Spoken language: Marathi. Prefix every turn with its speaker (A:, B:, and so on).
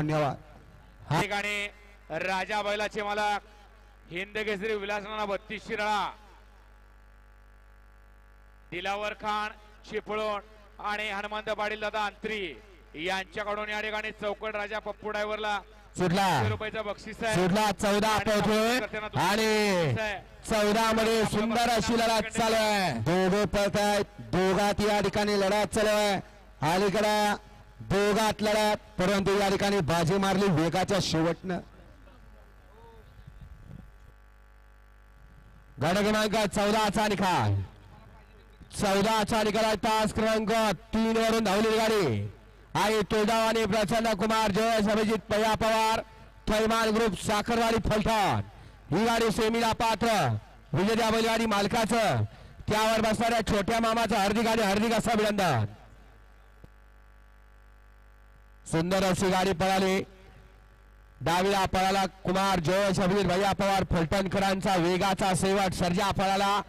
A: धन्यवाद.
B: ठिकाणी राजा बैलाचे मालक हिंद केसरी विलासनाना बत्तीस शिराळा. दिलावर खान चिपळूण आणि हनुमंत पाटील दादा अंत्री यांच्याकडून या ठिकाणी चौकट राजा पप्पू ड्रायव्हरला
A: सुटला.
B: रुपयाचं बक्षीस आहे.
A: सुटला. चौदा
B: आणि.
A: चौदा मध्ये सुंदर अशी लढत चालू आहे. दोघे पळत आहेत दोघात या ठिकाणी लढत चालू आहे. अलीकडे दोघात लढा परंतु या ठिकाणी बाजी मारली वेगाच्या शेवटनं. गड क्रमांक चौदाचा निकाल. चौदाचा निकाल आहे तास क्रमांक तीन वरून धावली गाडी. आई तुळजाव आणि प्रसन्न कुमार जय अभिजित पया पवार थैमान ग्रुप साखरवाडी फलटण. ही गाडी सेमीला पात्र. विजय बैलगाडी मालकाचं. त्यावर बसणाऱ्या छोट्या मामाचं हार्दिक आणि हार्दिक असं अभिनंदन. सुंदर अशी गाडी पळाली. डावीला पळाला कुमार जोश अभिजित भैया पवार फलटणकरांचा वेगाचा सेवट सर्जा पळाला.